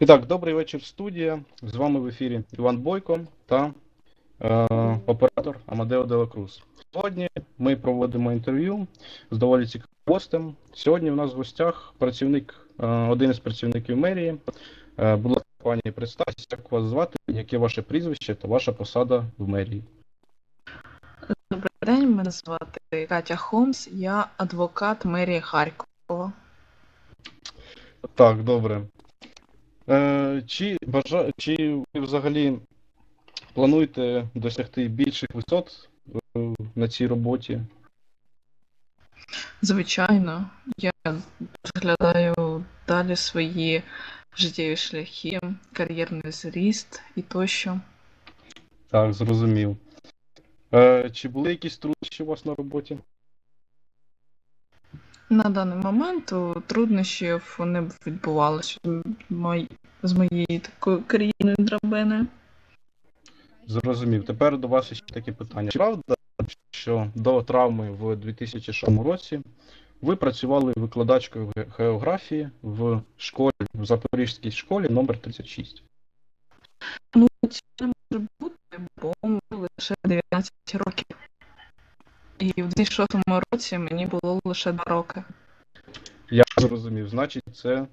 І так, добрий вечір, студія. З вами в ефірі Іван Бойко та е, оператор Амадео Делакрус. Сьогодні ми проводимо інтерв'ю з доволі цікавим гостем. Сьогодні у нас в гостях працівник, е, один із працівників мерії. Е, будь ласка, пані, представтеся, як вас звати, яке ваше прізвище та ваша посада в мерії. Добрий день, мене звати Катя Холмс, я адвокат мерії Харкова. Так, добре. Е, чи, бажа... чи ви взагалі плануєте досягти більших висот е, на цій роботі? Звичайно, я розглядаю далі свої життєві шляхи, кар'єрний зріст і тощо. Так, зрозумів. Е, чи були якісь труднощі у вас на роботі? На даний момент труднощів відбувалися мої- з моєї такої кар'єрної драбини. Зрозумів. Тепер до вас ще таке питання. Чи Правда, що до травми в 2006 році ви працювали викладачкою географії в школі, в Запорізькій школі номер 36? Ну, це не може бути, бо лише 19 років. І в 2006 році мені було лише 2 роки. Я зрозумів. Значить, це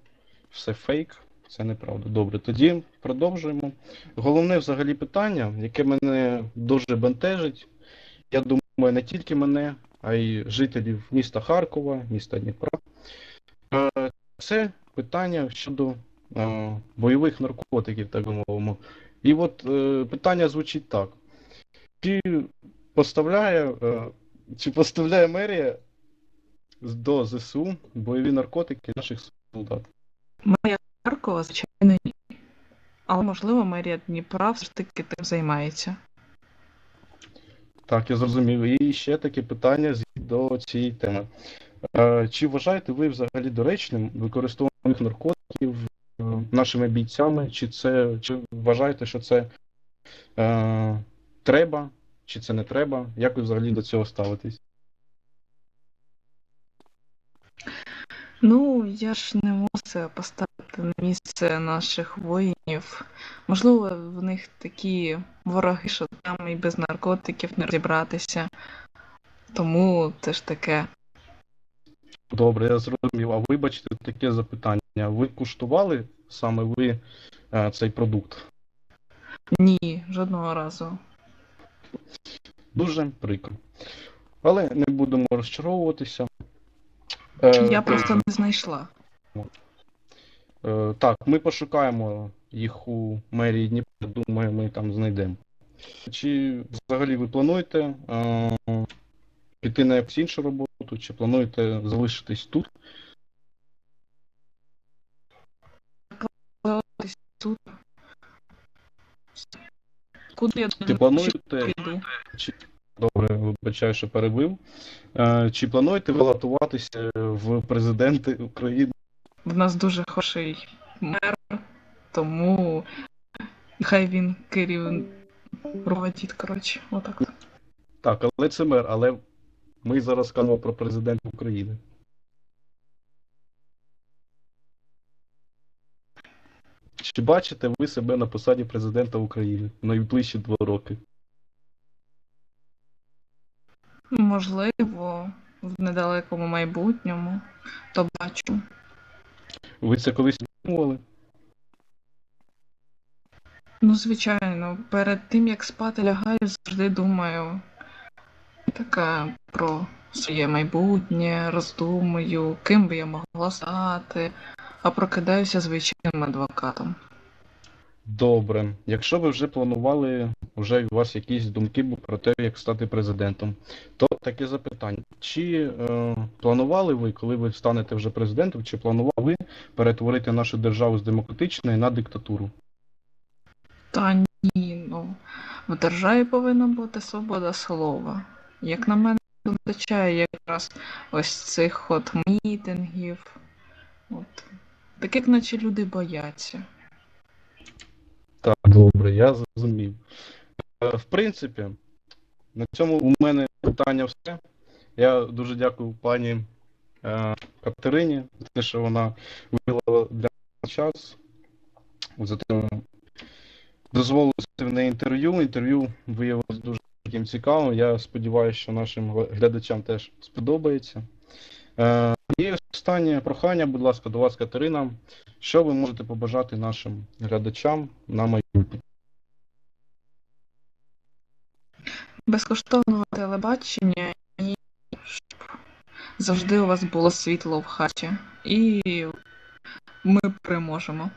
все фейк, це неправда. Добре, тоді продовжуємо. Головне взагалі питання, яке мене дуже бентежить, я думаю, не тільки мене, а й жителів міста Харкова, міста Дніпра. Е, Це питання щодо е, бойових наркотиків, так би мовимо. І от е, питання звучить так: чи поставляє, чи поставляє мерія до ЗСУ бойові наркотики наших солдат. Мерія Харкова, звичайно, ні. Але, можливо, мерія Дніпра все ж таки тим займається. Так, я зрозумів. І ще таке питання до цієї теми. Е, Чи вважаєте ви взагалі доречним використовування наркотиків е, нашими бійцями? Чи це чи вважаєте, що це е, треба, чи це не треба? Як ви взагалі до цього ставитесь? Ну, я ж не можу поставити на місце наших воїнів. Можливо, в них такі вороги, що там і без наркотиків не розібратися. Тому це ж таке. Добре, я зрозумів. А вибачте, таке запитання. Ви куштували саме ви е, цей продукт? Ні, жодного разу. Дуже прикро. Але не будемо розчаровуватися. Е, Я просто не знайшла. Е, Так, ми пошукаємо їх у мерії Дніпра, думаю, ми там знайдемо. Чи взагалі ви плануєте е, піти на якусь іншу роботу, чи плануєте залишитись тут? Ось Тут. Куди я думаю, плануєте, піду? чи, добре, вибачаю, що перебив. Е, Чи плануєте балотуватися в президенти України? В нас дуже хороший мер, тому хай він керів руководить, коротше, отак. Так, але це мер, але ми зараз кажемо про президента України. Чи бачите ви себе на посаді президента України в найближчі два роки? Можливо, в недалекому майбутньому, то бачу. Ви це колись думали? Ну, звичайно, перед тим як спати лягаю, завжди думаю така про своє майбутнє, роздумую, ким би я могла стати, а прокидаюся звичайним адвокатом. Добре. Якщо ви вже планували, вже у вас якісь думки про те, як стати президентом, то таке запитання. Чи е, планували ви, коли ви станете вже президентом, чи планували ви перетворити нашу державу з демократичної на диктатуру? Та ні, ну в державі повинна бути свобода слова. Як на мене, вистачає якраз ось цих от мітингів. От. Як наче люди бояться. Добре, я зрозумів. Е, В принципі, на цьому у мене питання все. Я дуже дякую пані е, Катерині за те, що вона виявила для нас час. Затим дозволив в неї інтерв'ю. Інтерв'ю виявилось дуже таким цікавим. Я сподіваюся, що нашим глядачам теж сподобається. І останнє прохання, будь ласка, до вас, Катерина. Що ви можете побажати нашим глядачам на майбутнє? Безкоштовного телебачення і щоб завжди у вас було світло в хаті. І ми переможемо.